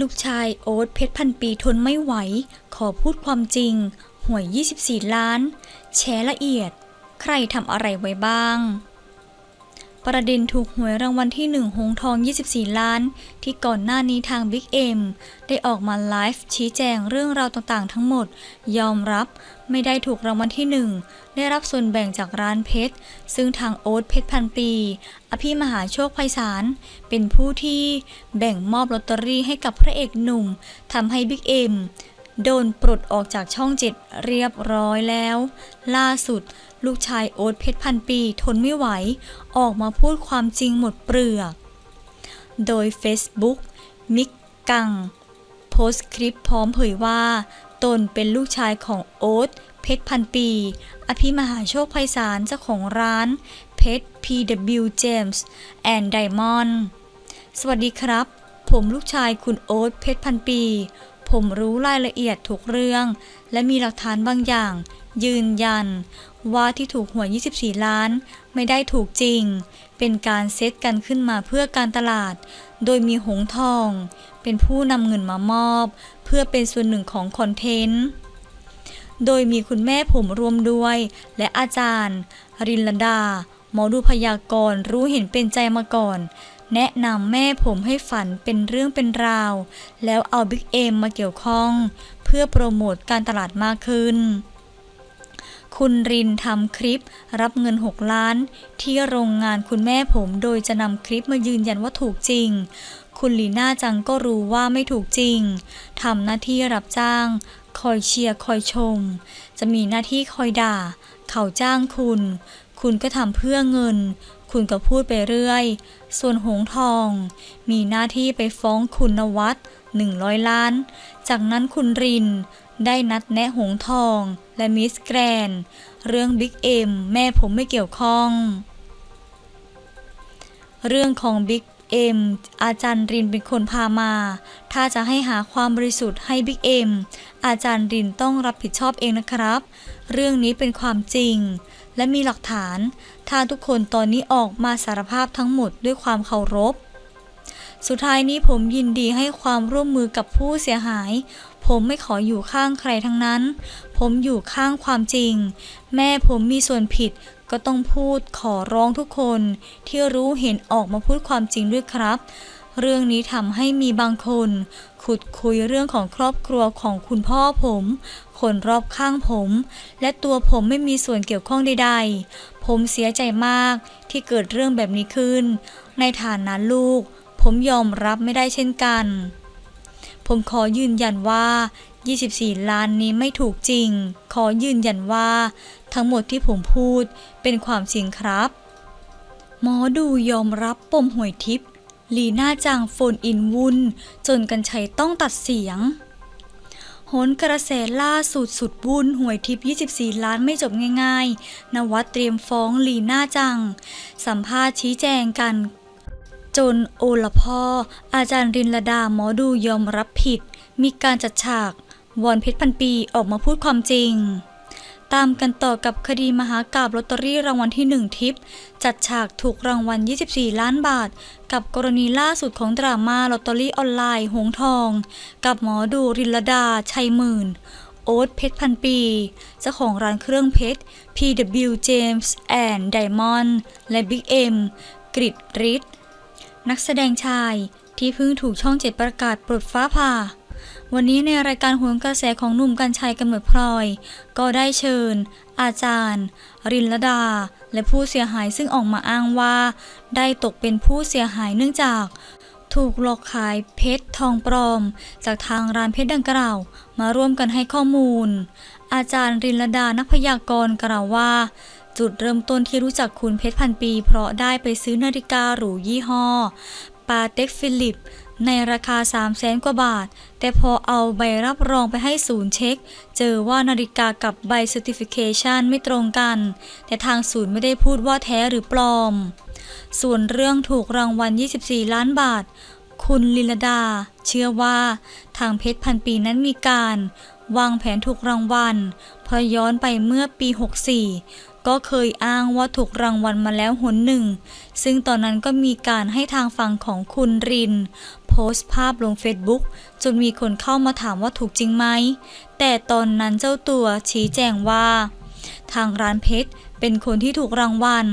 ลูกชายโอ๊ตเพชรพันปีทนไม่ไหว ขอพูดความจริง หวย 24 ล้าน แชร์ละเอียด ใครทำอะไรไว้บ้าง ประเด็นถูกหวยรางวัลที่ 1 หงทอง 24 ล้าน ที่ก่อนหน้านี้ทางบิ๊กเอ็มได้ออกมาไลฟ์ชี้แจงเรื่องราวต่างๆ ทั้งหมด ยอมรับไม่ได้ถูกรางวัลที่ 1 ได้รับส่วนแบ่งจากร้านเพชร ซึ่งทางโอ๊ตเพชรพันปี อภิมหาโชคไพศาล เป็นผู้ที่แบ่งมอบลอตเตอรี่ให้กับพระเอกหนุ่มทำให้บิ๊กเอ็มโดนปลดออกจากช่องเจ็ดเรียบร้อยแล้ว ล่าสุด ลูกชายโอ๊ตเพชรพันปีทนไม่ไหว ออกมาพูดความจริงหมดเปลือก โดย Facebook มิกกัง โพสต์คลิปพร้อมเผยว่า ตนเป็นลูกชายของโอ๊ตเพชรพันปี อภิมหาโชคไพศาลเจ้าของร้านเพชร PW James and Diamond สวัสดีครับ ผมลูกชายคุณโอ๊ตเพชรพันปี ผมรู้รายละเอียดทุกเรื่อง และมีหลักฐานบางอย่าง ยืนยัน ว่าที่ถูกหวย 24 ล้าน ไม่ได้ถูกจริง เป็นการเซตกันขึ้นมาเพื่อการตลาด โดยมีหงทอง เป็นผู้นำเงินมามอบ เพื่อเป็นส่วนหนึ่งของคอนเทนต์ โดยมีคุณแม่ผมรวมด้วย และอาจารย์ รินลดา หมอดูพยากรณ์รู้เห็นเป็นใจมาก่อน แนะนำแม่ผมให้ฝันเป็นเรื่องเป็นราว แล้วเอาบิ๊กเอมมาเกี่ยวข้อง เพื่อโปรโมทการตลาดมากขึ้น คุณรินทำคลิป รับเงิน 6 ล้าน ที่โรงงานคุณแม่ผม โดยจะนำคลิปมายืนยันว่าถูกจริง คุณลีน่าจังก็รู้ว่าไม่ถูกจริงทำหน้าที่รับจ้าง คอยเชียร์คอยชม จะมีหน้าที่คอยด่า เขาจ้างคุณ คุณก็ทำเพื่อเงิน คุณก็พูดไปเรื่อย ส่วนหงทอง มีหน้าที่ไปฟ้องคุณนวัด100 ล้าน จากนั้นคุณริน ได้นัดแนะหงทอง และมิสแกรน เรื่องบิ๊กเอ็มแม่ผมไม่เกี่ยวข้อง เรื่องของบิ๊กเอ็มอาจารย์รินเป็นคนพามา ถ้าจะให้หาความบริสุทธิ์ให้บิ๊กเอ็มอาจารย์รินต้องรับผิดชอบเองนะครับ เรื่องนี้เป็นความจริง และมีหลักฐาน ถ้าทุกคนตอนนี้ออกมาสารภาพทั้งหมดด้วยความเคารพ สุดท้ายนี้ผมยินดีให้ความร่วมมือกับผู้เสียหาย ผมไม่ขออยู่ข้างใครทั้งนั้น ผมอยู่ข้างความจริง แม่ผมมีส่วนผิดก็ต้องพูดขอร้องทุกคนที่รู้เห็นออกมาพูดความจริงด้วยครับ เรื่องนี้ทำให้มีบางคน ขุดคุยเรื่องของครอบครัวของคุณพ่อผม คนรอบข้างผม และตัวผมไม่มีส่วนเกี่ยวข้องใดๆ ผมเสียใจมากที่เกิดเรื่องแบบนี้ขึ้น ในฐานะลูก ผมยอมรับไม่ได้เช่นกัน ผมขอยืนยันว่า 24 ล้านนี้ไม่ถูกจริง ขอยืนยันว่า ทั้งหมดที่ผมพูดเป็นความจริงครับ หมอดูยอมรับปมหวยทิพย์ลีน่าจังโฟนอินวุ่น จนกันชัยต้องตัดเสียงโหนกระแสล่าสุดสุดวุ่นหวยทิพย์24 ล้านไม่จบง่ายๆ นวัดเตรียมฟ้องลีน่าจัง สัมภาษณ์ชี้แจงกัน จนโอละพ่อ อาจารย์รินลดาหมอดูยอมรับผิด มีการจัดฉาก วอนเพชรพันปีออกมาพูดความจริง ตามกันต่อกับคดีมหากาบลอตเตอรี่รางวัลที่ 1 ทิป จัดฉากถูกรางวัล 24 ล้านบาท กับกรณีล่าสุดของดราม่าลอตเตอรี่ออนไลน์หงทอง กับหมอดูรินลดาชัยหมื่นโอ๊ตเพชรพันปี เจ้าของร้านเครื่องเพชร PW James and Diamond และ Big M กริดริด นักแสดงชายที่เพิ่งถูกช่องเจ็ดประกาศปลดฟ้าผ่า วันนี้ในรายการโหนกระแสของหนุ่มกัญชัยกำเนิดพลอย ก็ได้เชิญ อาจารย์ รินลดา และผู้เสียหายซึ่งออกมาอ้างว่า ได้ตกเป็นผู้เสียหายเนื่องจาก ถูกหลอกขายเพชรทองปลอม จากทางร้านเพชรดังกล่าว มาร่วมกันให้ข้อมูล อาจารย์รินลดานักพยากรณ์กล่าวว่า จุดเริ่มต้นที่รู้จักคุณเพชรพันปี เพราะได้ไปซื้อนาฬิกาหรูยี่ห้อปาเต็กฟิลิปในราคา 3 0 0แสนกว่าบาท แต่พอเอาใบรับรองไปให้ศูนย์เช็ค เจอว่านาฬิกากับใบ Certification ไม่ตรงกัน แต่ทางศูนย์ไม่ได้พูดว่าแท้หรือปลอม ส่วนเรื่องถูกรางวัล 24 ล้านบาท คุณลิลดา เชื่อว่าทางเพชรพันปีนั้นมีการ วางแผนถูกรางวัลเพราะย้อนไปเมื่อปี 64 ก็เคยอ้างว่าถูกรางวัลมาแล้วหนหนึ่ง ซึ่งตอนนั้นก็มีการให้ทางฝั่งของคุณริน โพสต์ภาพลง Facebook จนมีคนเข้ามาถามว่าถูกจริงไหม แต่ตอนนั้นเจ้าตัวชี้แจงว่า ทางร้านเพชรเป็นคนที่ถูกรางวัล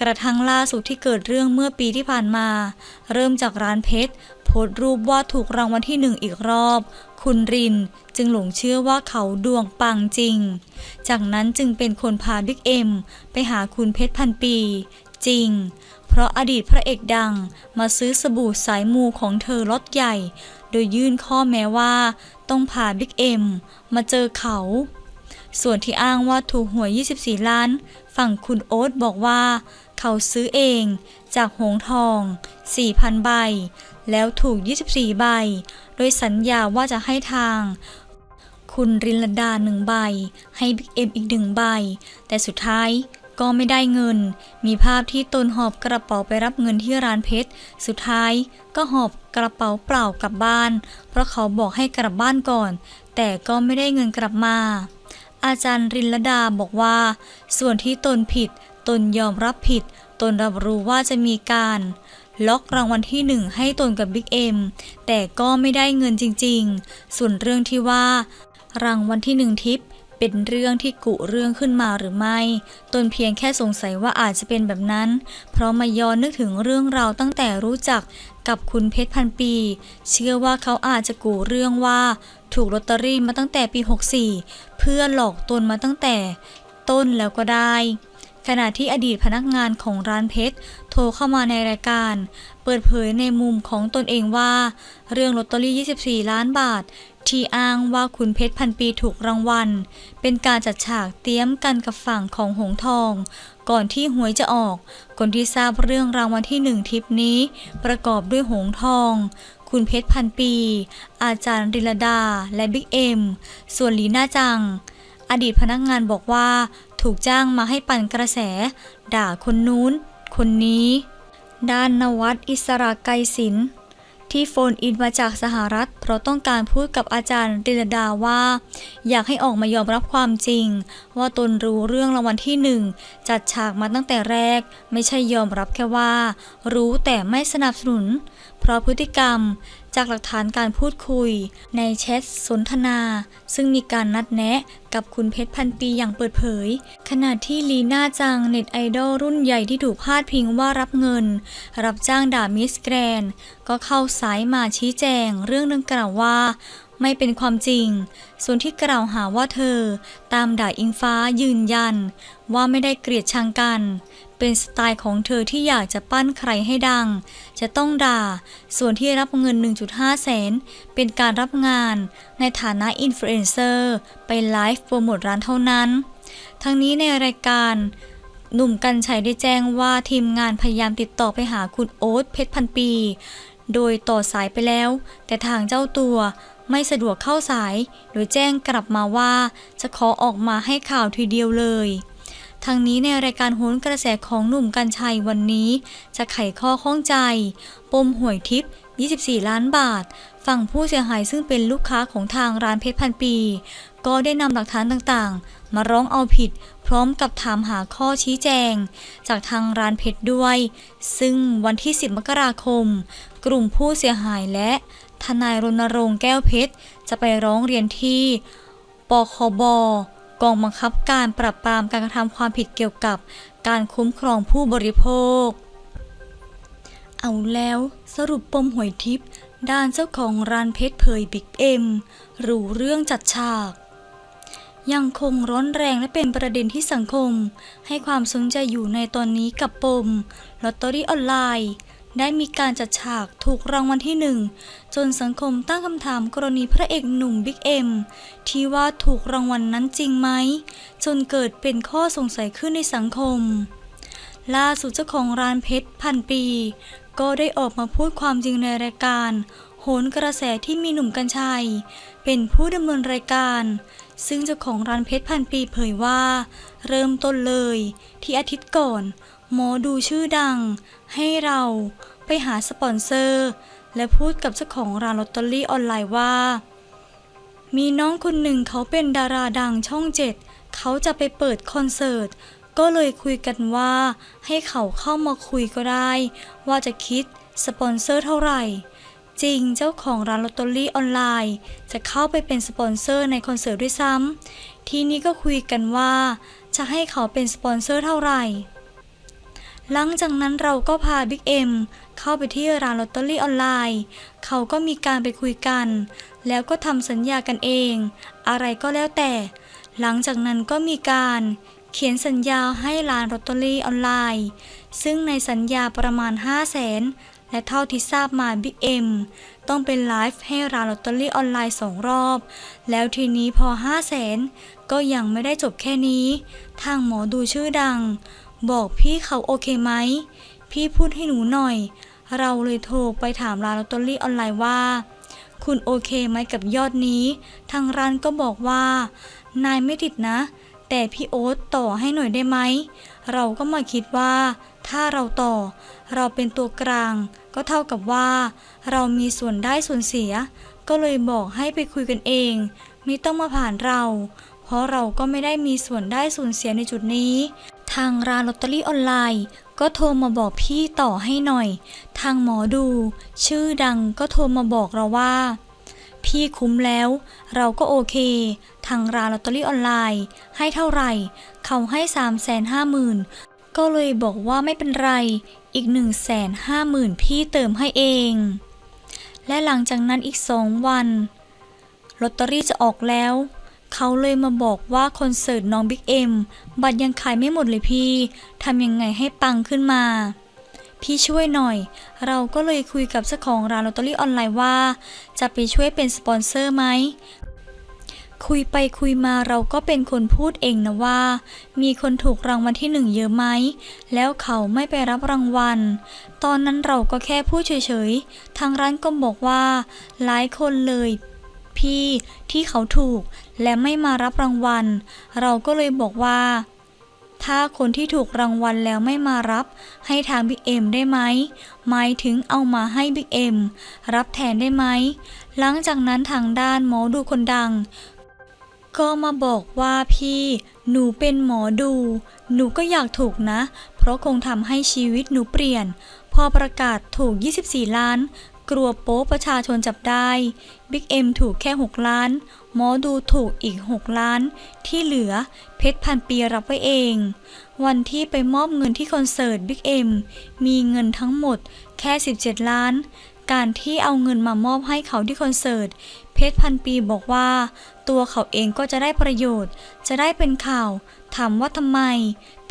กระทั่งล่าสุดที่เกิดเรื่องเมื่อปีที่ผ่านมา เริ่มจากร้านเพชร พสต์รูปว่าถูกรางวัลที่หนึ่งอีกรอบ คุณรินจึงหลงเชื่อว่าเขาดวงปังจริง จากนั้นจึงเป็นคนพาบิ๊กเอ็มไปหาคุณเพชรพันปี จริง เพราะอดีตพระเอกดังมาซื้อสบู่สายมูของเธอล็อตใหญ่ โดยยื่นข้อแม้ว่าต้องพาบิ๊กเอ็มมาเจอเขา ส่วนที่อ้างว่าถูกหวย 24 ล้าน ฝั่งคุณโอ๊ตบอกว่า เขาซื้อเองจากหงทอง 4,000 ใบ แล้วถูก 24 ใบ โดยสัญญาว่าจะให้ทาง คุณรินลดาหนึ่งใบ ให้บิ๊กเอ็มอีกหนึ่งใบ แต่สุดท้ายก็ไม่ได้เงิน มีภาพที่ตนหอบกระเป๋าไปรับเงินที่ร้านเพชร สุดท้ายก็หอบกระเป๋าเปล่ากลับบ้าน เพราะเขาบอกให้กลับบ้านก่อน แต่ก็ไม่ได้เงินกลับมา อาจารย์รินลดาบอกว่า ส่วนที่ตนผิด ตนยอมรับผิด ตนรับรู้ว่าจะมีการ ล็อกรางวัลที่หนึ่งให้ตนกับบิ๊กเอ็มแต่ก็ไม่ได้เงินจริงๆ ส่วนเรื่องที่ว่า รางวัลที่หนึ่งทิปเป็นเรื่องที่กุเรื่องขึ้นมาหรือไม่ ตนเพียงแค่สงสัยว่าอาจจะเป็นแบบนั้น เพราะมาย้อนนึกถึงเรื่องราวตั้งแต่รู้จักกับคุณเพชรพันปี เชื่อว่าเขาอาจจะกูเรื่องว่า ถูกลอตเตอรี่มาตั้งแต่ปี 64 เพื่อหลอกตนมาตั้งแต่ต้นแล้วก็ได้ ขณะที่อดีตพนักงานของร้านเพชรโทรเข้ามาในรายการ เปิดเผยในมุมของตนเองว่า เรื่องลอตเตอรี่ 24 ล้านบาท ที่อ้างว่าคุณเพชรพันปีถูกรางวัล เป็นการจัดฉากเตรียมกันกับฝั่งของหงทอง ก่อนที่หวยจะออก คนที่ทราบเรื่องรางวัลที่หนึ่งทิปนี้ ประกอบด้วยหงทองคุณเพชรพันปี อาจารย์ริลดา และบิ๊กเอ็ม ส่วนลีน่าจัง อดีตพนักงานบอกว่า ถูกจ้างมาให้ปั่นกระแส ด่าคนนู้น คนนี้ ด้านนวัดอิสระไกรศิลป์ที่โฟนอินมาจากสหรัฐ เพราะต้องการพูดกับอาจารย์ริลดาว่า อยากให้ออกมายอมรับความจริง ว่าตนรู้เรื่องรางวัลที่หนึ่งจัดฉากมาตั้งแต่แรก ไม่ใช่ยอมรับแค่ว่า รู้แต่ไม่สนับสนุน เพราะพฤติกรรม จากหลักฐานการพูดคุย ในแชทสนทนา ซึ่งมีการนัดแนะกับคุณเพชรพันปีอย่างเปิดเผย ขณะที่ลีน่าจังเน็ตไอดอลรุ่นใหญ่ที่ถูกพาดพิงว่ารับเงิน รับจ้างด่ามิสแกรน ก็เข้าสายมาชี้แจง เรื่องดังกล่าวว่าไม่เป็นความจริง ส่วนที่กล่าวหาว่าเธอ ตามด่าอิงฟ้ายืนยัน ว่าไม่ได้เกลียดชังกัน เป็นสไตล์ของเธอที่อยากจะปั้นใครให้ดัง จะต้องด่า ส่วนที่รับเงิน 1.5 แสน เป็นการรับงาน ในฐานะอินฟลูเอนเซอร์ไปไลฟ์โปรโมทร้านเท่านั้น ทั้งนี้ในรายการหนุ่มกัญชัยได้แจ้งว่าทีมงานพยายามติดต่อไปหาคุณโอ๊ตเพชรพันปี โดยต่อสายไปแล้ว แต่ทางเจ้าตัวไม่สะดวกเข้าสาย โดยแจ้งกลับมาว่าจะขอออกมาให้ข่าวทีเดียวเลย ทางนี้ในรายการโหนกระแสของหนุ่มกัญชัยวันนี้ จะไขข้อข้องใจ ปมหวยทิป24 ล้านบาท ฝั่งผู้เสียหายซึ่งเป็นลูกค้าของทางร้านเพชรพันปี ก็ได้นำหลักฐานต่างๆ มาร้องเอาผิด พร้อมกับถามหาข้อชี้แจง จากทางร้านเพชรด้วย ซึ่งวันที่ 10 มกราคม กลุ่มผู้เสียหายและ ทนายรณรงค์แก้วเพชร จะไปร้องเรียนที่ปคบ กองบังคับการปราบปรามการกระทำความผิดเกี่ยวกับการคุ้มครองผู้บริโภค เอาแล้วสรุปปมหวยทิพย์ด้านเจ้าของร้านเพชรเผยบิ๊กเอ็มรู้เรื่องจัดฉาก ยังคงร้อนแรงและเป็นประเด็นที่สังคม ให้ความสนใจอยู่ในตอนนี้กับปมลอตเตอรี่ออนไลน์ ได้มีการจัดฉากถูกรางวัลที่หนึ่งจนสังคมตั้งคำถามกรณีพระเอกหนุ่มบิ๊กเอ็มที่ว่าถูกรางวัลนนั้นจริงไหม จนเกิดเป็นข้อสงสัยขึ้นในสังคม ล่าสุดเจ้าของร้านเพชรพันปี ก็ได้ออกมาพูดความจริงในรายการโหนกระแสที่มีหนุ่มกัญชัย เป็นผู้ดำเนินรายการ ซึ่งเจ้าของร้านเพชรพันปีเผยว่า เริ่มต้นเลยที่อาทิตย์ก่อน หมอดูชื่อดัง ให้เราไปหาสปอนเซอร์ และพูดกับเจ้าของร้านลอตเตอรี่ออนไลน์ว่า มีน้องคนหนึ่งเขาเป็นดาราดังช่องเจ็ดเขาจะไปเปิดคอนเสิร์ตก็เลยคุยกันว่า ให้เขาเข้ามาคุยก็ได้ ว่าจะคิดสปอนเซอร์เท่าไหร่ จริงเจ้าของร้านลอตเตอรี่ออนไลน์ จะเข้าไปเป็นสปอนเซอร์ในคอนเสิร์ตด้วยซ้ำทีนี้ก็คุยกันว่า จะให้เขาเป็นสปอนเซอร์เท่าไหร่ หลังจากนั้นเราก็พาบิ๊กเอ็มเข้าไปที่ร้านลอตเตอรี่ออนไลน์ เขาก็มีการไปคุยกัน แล้วก็ทำสัญญากันเอง อะไรก็แล้วแต่ หลังจากนั้นก็มีการเขียนสัญญาให้ร้านลอตเตอรี่ออนไลน์ ซึ่งในสัญญาประมาณ 5 0 0แสน และเท่าที่ทราบมาบิ๊กเอ็มต้องเป็นไลฟ์ให้ร้านลอตเตอรี่ออนไลน์สองรอบ แล้วทีนี้พอ5 0 0แสนก็ยังไม่ได้จบแค่นี้ ทางหมอดูชื่อดัง บอกพี่เขาโอเคไหม พี่พูดให้หนูหน่อย เราเลยโทรไปถามร้านลอตเตอรี่ออนไลน์ว่า คุณโอเคไหมกับยอดนี้ ทางร้านก็บอกว่านายไม่ติดนะ แต่พี่โอ๊ตต่อให้หน่อยได้ไหม เราก็มาคิดว่า ถ้าเราต่อ เราเป็นตัวกลาง ก็เท่ากับว่า เรามีส่วนได้ส่วนเสีย ก็เลยบอกให้ไปคุยกันเอง ไม่ต้องมาผ่านเรา เพราะเราก็ไม่ได้มีส่วนได้ส่วนเสียในจุดนี้ ทางร้านลอตเตอรี่ออนไลน์ก็โทรมาบอกพี่ต่อให้หน่อย ทางหมอดู ชื่อดังก็โทรมาบอกเราว่า พี่คุ้มแล้ว เราก็โอเค ทางร้านลอตเตอรี่ออนไลน์ ให้เท่าไหร่ เขาให้3ามแสนห้าหมื่นก็เลยบอกว่าไม่เป็นไร อีก1นึ่งแสนห้าหมื่นพี่เติมให้เอง และหลังจากนั้นอีกสองวันลอตเตอรี่จะออกแล้ว เขาเลยมาบอกว่าคอนเสิร์ตน้องบิ๊กเอ็มบัตรยังขายไม่หมดเลยพี่ทำยังไงให้ปังขึ้นมา พี่ช่วยหน่อย เราก็เลยคุยกับเจ้าของร้านลอตเตอรี่ออนไลน์ว่า จะไปช่วยเป็นสปอนเซอร์ไหมคุยไปคุยมาเราก็เป็นคนพูดเองนะว่า มีคนถูกรางวัลที่หนึ่งเยอะไหม แล้วเขาไม่ไปรับรางวัล ตอนนั้นเราก็แค่พูดเฉยๆ ทางร้านก็บอกว่า หลายคนเลย พี่ที่เขาถูกและไม่มารับรางวัล เราก็เลยบอกว่า ถ้าคนที่ถูกรางวัลแล้วไม่มารับ ให้ทางบิ๊กเอ็มได้ไหมหมายถึงเอามาให้บิ๊กเอ็มรับแทนได้ไหม หลังจากนั้นทางด้านหมอดูคนดัง ก็มาบอกว่าพี่หนูเป็นหมอดู หนูก็อยากถูกนะ เพราะคงทำให้ชีวิตหนูเปลี่ยน พอประกาศถูก 24 ล้าน กลัวโป๊ประชาชนจับได้ บิ๊กเอ็มถูกแค่ 6 ล้าน หมอดูถูกอีก 6 ล้าน ที่เหลือเพชรพันปีรับไว้เอง วันที่ไปมอบเงินที่คอนเสิร์ตบิ๊กเอ็มมีเงินทั้งหมดแค่ 17 ล้าน การที่เอาเงินมามอบให้เขาที่คอนเสิร์ต เพชรพันปีบอกว่า ตัวเขาเองก็จะได้ประโยชน์ จะได้เป็นข่าว ถามว่าทำไม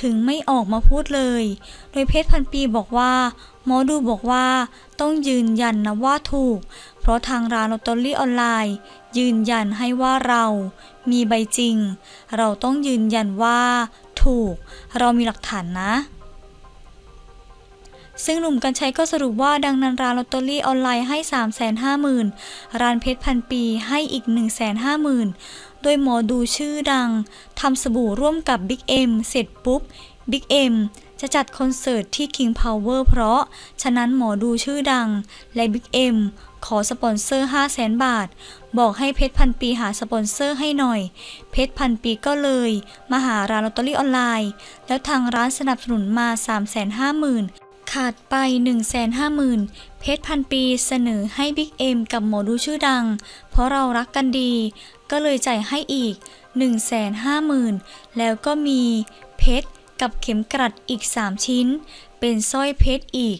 ถึงไม่ออกมาพูดเลย โดยเพชรพันปีบอกว่า หมอดูบอกว่าต้องยืนยันนะว่าถูก เพราะทางร้านลอตเตอรี่ออนไลน์ ยืนยันให้ว่าเรามีใบจริง เราต้องยืนยันว่าถูก เรามีหลักฐานนะซึ่งหนุ่มกัญชัยก็สรุปว่าดังนั้นร้านลอตเตอรี่ออนไลน์ให้ 3 5 0 0 0 0ร้านเพชรพันปีให้อีก 1 5 0 0 0 0 โดยหมอดูชื่อดังทำสบู่ร่วมกับ Big M เสร็จปุ๊บ Big M จะจัดคอนเสิร์ตที่ King Power เพราะ ฉะนั้นหมอดูชื่อดัง และ Big M ขอสปอนเซอร์ 5 0 0แสนบาท บอกให้เพชรพันปีหาสปอนเซอร์ให้หน่อย เพชรพันปีก็เลย มาหาร้านลอตเตอรี่ออนไลน์ แล้วทางร้านสนับสนุนมา 3 5 0 0 0 0ขาดไป 150,000 เพชรพันปีเสนอให้บิ๊กเอ็มกับหมอดูชื่อดัง เพราะเรารักกันดี ก็เลยจ่ายให้อีก 150,000 แล้วก็มีเพชรกับเข็มกลัดอีก 3 ชิ้น เป็นสร้อยเพชรอีก